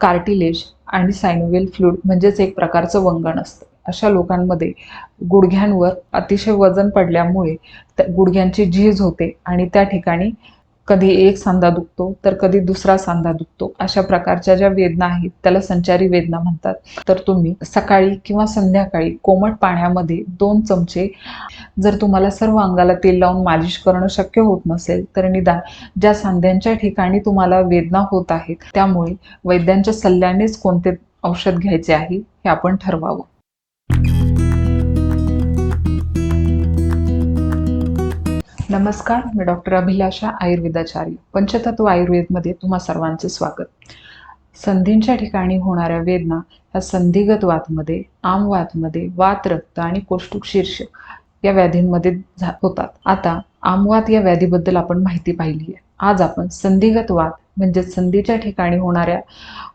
Cartilage आणि सायनोवेल fluid म्हणजेच एक प्रकारचं वंगण असतं. अशा लोकांमध्ये गुडघ्यांवर अतिशय वजन पडल्यामुळे त्या गुडघ्यांची झीज होते आणि त्या ठिकाणी कधी एक सांधा दुखतो तर कधी दुसरा सांधा दुखतो. अशा प्रकारच्या ज्या वेदना आहेत त्याला संचारी वेदना म्हणतात. तर तुम्ही सकाळी किंवा संध्याकाळी कोमट पाण्यामध्ये दोन चमचे जर तुम्हाला सर्व अंगाला तेल लावून मालिश करणं शक्य होत नसेल तर निदान ज्या सांध्यांच्या ठिकाणी तुम्हाला वेदना होत आहेत त्यामुळे वैद्यांच्या सल्ल्यानेच कोणते औषध घ्यायचे आहे हे आपण ठरवावं. नमस्कार मी डॉक्टर अभिलाषा आयुर्वेदाचार्य पंचतत्व आयुर्वेदमध्ये तुम्हा सर्वांचे स्वागत. संधींच्या ठिकाणी होणाऱ्या वेदना ह्या संधिगत वातमध्ये आमवातमध्ये वात रक्त आणि कोष्टुक शीर्ष या व्याधींमध्ये झा- होतात. आता आमवात या व्याधीबद्दल आपण माहिती पाहिली आहे. आज आपण संधिगत वात म्हणजे संधीच्या ठिकाणी होणाऱ्या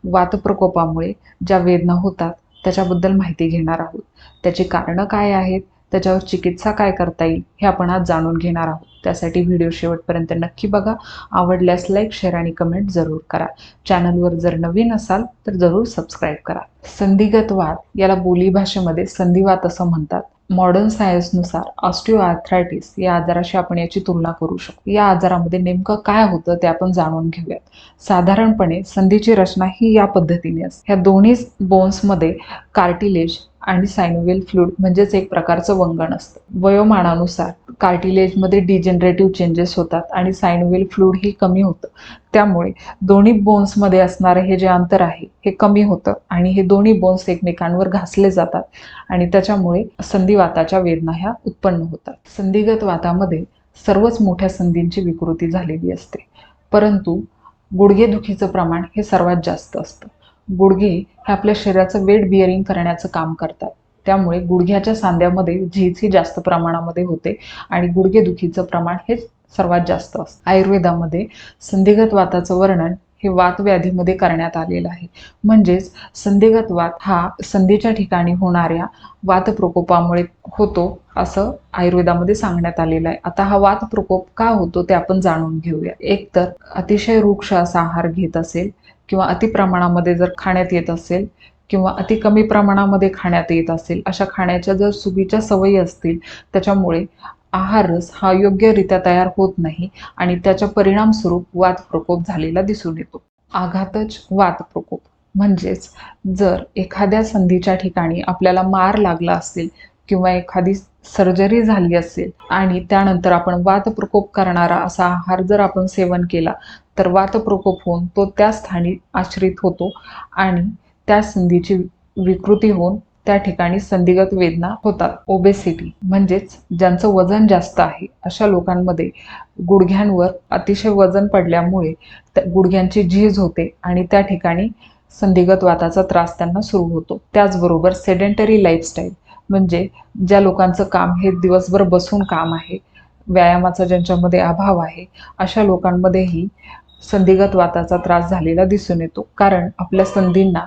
वातप्रकोपामुळे ज्या वेदना होतात त्याच्याबद्दल माहिती घेणार आहोत. त्याची कारणं काय आहेत? त्याच्यावर चिकित्सा काय करता येईल हे आपण आज जाणून घेणार आहोत. त्यासाठी व्हिडिओ शेवटपर्यंत नक्की बघा. आवडल्यास लाईक शेअर आणि कमेंट जरूर करा. चॅनलवर जर नवीन असाल तर जरूर सबस्क्राईब करा. संधिगत वात याला बोलीभाषेमध्ये संधिवात असं म्हणतात. मॉडर्न सायन्सनुसार ऑस्टिओआर्थरायटिस या आजाराशी आपण याची तुलना करू शकतो. या आजारामध्ये नेमकं काय होतं ते आपण जाणून घेऊयात. साधारणपणे संधीची रचना ही या पद्धतीने असते. ह्या दोन्ही बोन्समध्ये कार्टिलेज आणि सायनोवेल फ्लूड म्हणजेच एक प्रकारचं वंगण असतं. वयोमानानुसार कार्टिलेजमध्ये डिजेनरेटिव्ह चेंजेस होतात आणि सायनोवेल फ्लूड ही कमी होतं. त्यामुळे दोन्ही बोन्समध्ये असणारं हे जे अंतर आहे हे कमी होतं आणि हे दोन्ही बोन्स एकमेकांवर घासले जातात आणि त्याच्यामुळे संधिवाताच्या वेदना ह्या उत्पन्न होतात. संधिगत वातामध्ये सर्वच मोठ्या संधींची विकृती झालेली असते. परंतु गुडघेदुखीचं प्रमाण हे सर्वात जास्त असतं. गुडघे हे आपल्या शरीराचं वेट बिअरिंग करण्याचं काम करतात. त्यामुळे गुडघ्याच्या सांध्यामध्ये झीज ही जास्त प्रमाणामध्ये होते आणि गुडघेदुखीचं प्रमाण हे सर्वात जास्त असतं. आयुर्वेदामध्ये संधिगत वाताचं वर्णन हे वात व्याधीमध्ये करण्यात आलेलं आहे. म्हणजेच संधिगत वात हा संधीच्या ठिकाणी होणाऱ्या वात प्रकोपामुळे होतो असं आयुर्वेदामध्ये सांगण्यात आलेलं आहे. आता हा वात प्रकोप का होतो ते आपण जाणून घेऊया. एकतर अतिशय वृक्ष असा आहार घेत असेल किंवा अति प्रमाणामध्ये जर खाण्यात येत असेल किंवा अति कमी प्रमाणामध्ये खाण्यात येत असेल अशा खाण्याच्या जर चुकीच्या सवयी असतील त्याच्यामुळे आहार रस हा योग्यरित्या तयार होत नाही आणि त्याच्या परिणामस्वरूप वात प्रकोप झालेला दिसून येतो. आघातच वात प्रकोप. म्हणजेच जर एखाद्या संधीच्या ठिकाणी आपल्याला मार लागला असेल किंवा एखादी सर्जरी झाली असेल आणि त्यानंतर आपण वात प्रकोप करणारा असा आहार जर आपण सेवन केला तर वात प्रकोप होऊन तो त्या स्थानी आश्रित होतो आणि त्या संधीची विकृती होऊन त्या ठिकाणी संधिगत वेदना होतात. ओबेसिटी म्हणजेच ज्यांचं वजन जास्त आहे अशा लोकांमध्ये गुडघ्यांवर अतिशय वजन पडल्यामुळे त्या गुडघ्यांची झीज होते आणि त्या ठिकाणी संधिगत वाताचा त्रास त्यांना सुरू होतो. त्याचबरोबर सेडेंटरी लाईफस्टाईल म्हणजे ज्या लोकांचं काम हे दिवसभर बसून काम आहे व्यायामाचा ज्यांच्यामध्ये अभाव आहे अशा लोकांमध्येही संधिगत वाताचा त्रास झालेला दिसून येतो. कारण आपल्या संधींना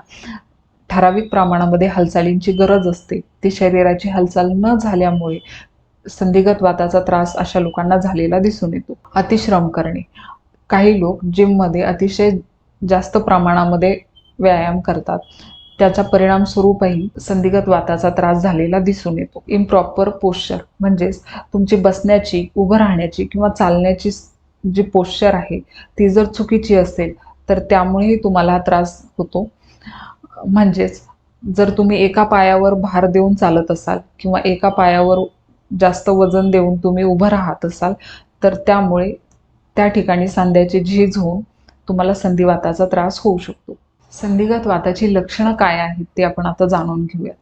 ठराविक प्रमाणामध्ये हालचालींची गरज असते. ती शरीराची हालचाल न झाल्यामुळे संधिगत वाताचा त्रास अशा लोकांना झालेला दिसून येतो. अतिश्रम करणे. काही लोक जिममध्ये अतिशय जास्त प्रमाणामध्ये व्यायाम करतात. त्याचा परिणाम स्वरूपही संधिगत वाताचा त्रास झालेला दिसून येतो. इम्प्रॉपर पोश्चर म्हणजेच तुमची बसण्याची उभं राहण्याची किंवा चालण्याची जी पोश्चर आहे ती जर चुकीची असेल तर त्यामुळेही तुम्हाला त्रास होतो. म्हणजेच जर तुम्ही एका पायावर भार देऊन चालत असाल किंवा एका पायावर जास्त वजन देऊन तुम्ही उभं राहत असाल तर त्यामुळे त्या ठिकाणी सांध्याची झीज होऊन तुम्हाला संधिवाताचा त्रास होऊ शकतो. संधिगत वाताची लक्षणं काय आहेत ते आपण आता जाणून घेऊया.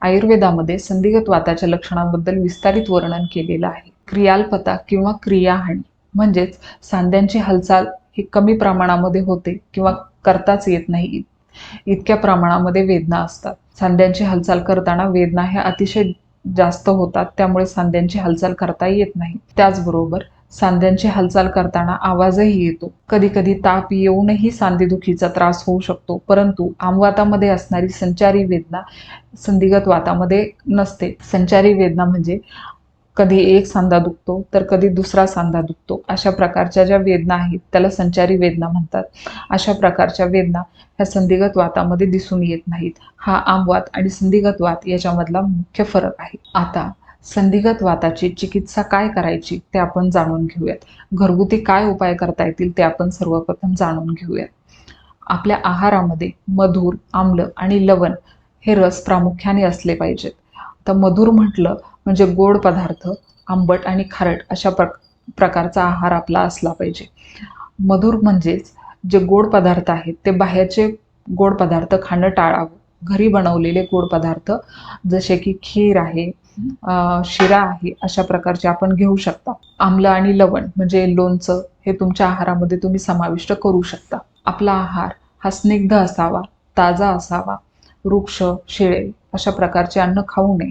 आयुर्वेदामध्ये संधिगत वाताच्या लक्षणांबद्दल विस्तारित वर्णन केलेलं आहे. क्रियाल्पता किंवा क्रियाहानी. म्हणजेच सांध्यांची हालचाल ही कमी प्रमाणामध्ये होते किंवा करताच येत नाही. इतक्या प्रमाणामध्ये वेदना असतात. सांध्यांची हालचाल करताना वेदना ह्या अतिशय जास्त होतात त्यामुळे सांध्यांची हालचाल करता येत नाही. त्याचबरोबर सांध्यांची हालचाल करताना आवाजही येतो. कधी कधी ताप येऊनही सांधेदुखीचा त्रास होऊ शकतो परंतु आमवातामध्ये असणारी संचारी वेदना संधिगत वातामध्ये नसते. संचारी वेदना म्हणजे कधी एक सांधा दुखतो तर कधी दुसरा सांधा दुखतो. अशा प्रकारच्या ज्या वेदना आहेत त्याला संचारी वेदना म्हणतात. अशा प्रकारच्या वेदना ह्या संधिगत वातामध्ये दिसून येत नाहीत. हा आमवात आणि संधिगत वात याच्यामधला मुख्य फरक आहे. आता संधिगत वाताची चिकित्सा काय करायची ते आपण जाणून घेऊयात. घरगुती काय उपाय करता येतील ते आपण सर्वप्रथम जाणून घेऊयात. आपल्या आहारामध्ये मधुर आम्ल आणि लवण हे रस प्रामुख्याने असले पाहिजेत. तर मधुर म्हटलं म्हणजे गोड पदार्थ आंबट आणि खारट अशा प्र प्रकारचा आहार आपला असला पाहिजे. मधुर म्हणजेच जे गोड पदार्थ आहेत ते बाहेरचे गोड पदार्थ खाणं टाळावं. घरी बनवलेले गोड पदार्थ जसे की खीर आहे शिरा आहे अशा प्रकारचे आपण घेऊ शकता. आम्ल आणि लवण म्हणजे लोणचं हे तुमच्या आहारामध्ये तुम्ही समाविष्ट करू शकता. आपला आहार हा स्निग्ध असावा ताजा असावा. वृक्ष शिळे अशा प्रकारचे अन्न खाऊ नये.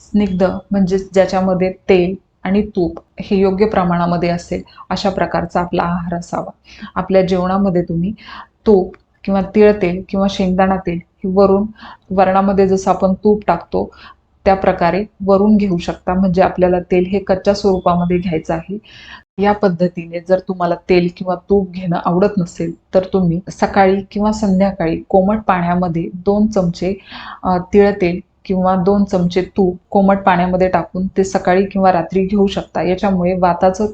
स्निग्ध म्हणजे ज्याच्यामध्ये तेल आणि तूप हे योग्य प्रमाणामध्ये असेल अशा प्रकारचा आपला आहार असावा. आपल्या जेवणामध्ये तुम्ही तूप किंवा तिळ तेल किंवा शेंगदाणा तेल हे वरून वरणामध्ये जसं आपण तूप टाकतो त्या प्रकारे वरून घेऊ शकता. म्हणजे आपल्याला तेल हे कच्च्या स्वरूपामध्ये घ्यायचं आहे. या पद्धतीने जर तुम्हाला तेल किंवा तूप घेणं आवडत नसेल तर तुम्ही सकाळी किंवा संध्याकाळी कोमट पाण्यामध्ये दोन चमचे तिळ तेल किंवा दोन चमचे तूप कोमट पाण्यामध्ये टाकून ते सकाळी किंवा रात्री घेऊ शकता. याच्यामुळे वाताचं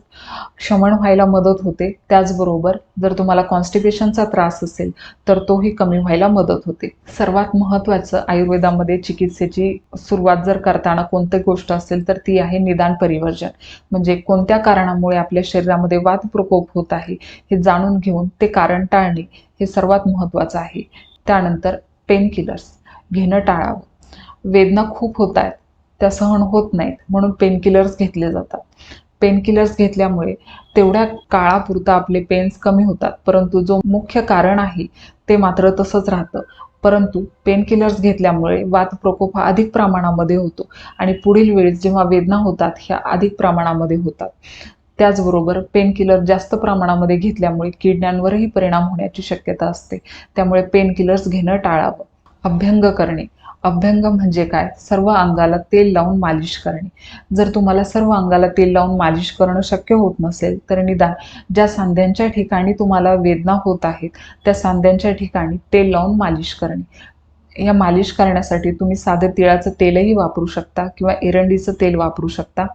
क्षमण व्हायला मदत होते. त्याचबरोबर जर तुम्हाला कॉन्स्टिपेशनचा त्रास असेल तर तोही कमी व्हायला मदत होते. सर्वात महत्त्वाचं आयुर्वेदामध्ये चिकित्सेची सुरुवात जर करताना कोणती गोष्ट असेल तर ती आहे निदान परिवर्जन. म्हणजे कोणत्या कारणामुळे आपल्या शरीरामध्ये वात प्रकोप होत आहे हे जाणून घेऊन ते कारण टाळणे हे सर्वात महत्त्वाचं आहे. त्यानंतर पेनकिलर्स घेणं टाळावं. वेदना खूप होत आहेत. त्या सहन होत नाहीत. म्हणून पेनकिलर्स घेतले जातात. पेनकिलर्स घेतल्यामुळे तेवढ्या काळापुरता आपले पेन्स कमी होतात. परंतु जो मुख्य कारण आहे ते मात्र तसंच राहतं. परंतु पेनकिलर्स घेतल्यामुळे वात प्रकोप हा अधिक प्रमाणामध्ये होतो. आणि पुढील वेळेस जेव्हा वेदना होतात ह्या अधिक प्रमाणामध्ये होतात. त्याचबरोबर पेनकिलर जास्त प्रमाणामध्ये घेतल्यामुळे किडण्यांवरही परिणाम होण्याची शक्यता असते. त्यामुळे पेनकिलर्स घेणं टाळावं. अभ्यंग करणे. अभ्यंग म्हणजे काय? सर्व अंगाला तेल लावून मालिश करणे. जर तुम्हाला सर्व अंगाला तेल लावून मालिश करणं शक्य होत नसेल तर निदान ज्या सांध्यांच्या ठिकाणी तुम्हाला वेदना होत आहेत त्या सांध्यांच्या ठिकाणी तेल लावून मालिश करणे. या मालिश करण्यासाठी तुम्ही साधं तिळाचं तेलही वापरू शकता किंवा एरंडीचं तेल वापरू शकता.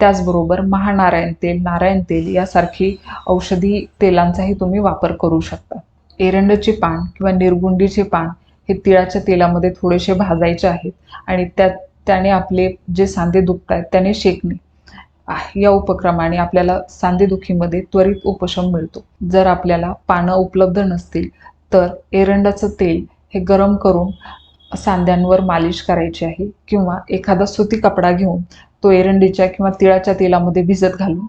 त्याचबरोबर महानारायण तेल नारायण तेल यासारखी औषधी तेलांचाही तुम्ही वापर करू शकता. एरंडचे पान किंवा निरगुंडीचे पान हे तिळाच्या तेलामध्ये थोडेसे भाजायचे आहेत आणि त्या त्याने आपले जे सांधे दुखत आहेत त्याने शेकणे. या उपक्रमाने आपल्याला सांधेदुखीमध्ये त्वरित उपशम मिळतो. जर आपल्याला पानं उपलब्ध नसतील तर एरंडाचं तेल हे गरम करून सांध्यांवर मालिश करायची आहे किंवा एखादा सुती कपडा घेऊन तो एरंडीच्या किंवा तिळाच्या तेलामध्ये भिजत घालून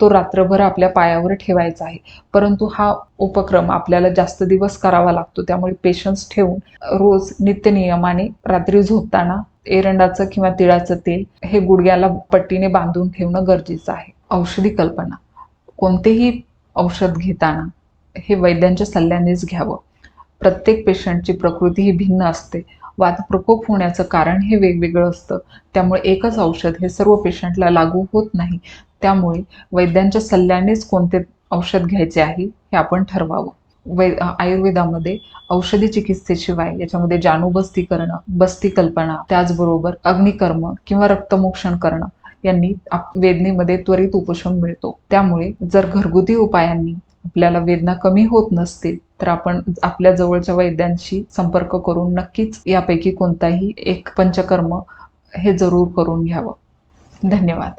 तो रात्रभर आपल्या पायावर ठेवायचा आहे. परंतु हा उपक्रम आपल्याला जास्त दिवस करावा लागतो. त्यामुळे पेशन्स ठेवून रोज नित्यनियमाने रात्री झोपताना एरंडाचं किंवा तिळाचं तेल हे गुडघ्याला पट्टीने बांधून ठेवणं गरजेचं आहे. औषधी कल्पना. कोणतेही औषध घेताना हे वैद्यांच्या सल्ल्यानेच घ्यावं. प्रत्येक पेशंटची प्रकृती ही भिन्न असते. वात प्रकोप होण्याचं कारण हे वेगवेगळं असतं. त्यामुळे एकच औषध हे सर्व पेशंटला लागू होत नाही. त्यामुळे वैद्यांच्या सल्ल्यानेच कोणते औषध घ्यायचे आहे हे आपण ठरवावं. वै आयुर्वेदामध्ये औषधी चिकित्सेशिवाय याच्यामध्ये जाणूबस्ती करणं बस्ती कल्पना त्याचबरोबर अग्निकर्म किंवा रक्तमोक्षण करणं यांनी वेदनेमध्ये त्वरित उपशम मिळतो. त्यामुळे जर घरगुती उपायांनी आपल्याला वेदना कमी होत नसतील तर आपण आपल्या जवळच्या वैद्यांशी संपर्क करून नक्कीच यापैकी कोणताही एक पंचकर्म हे जरूर करून घ्यावं. धन्यवाद.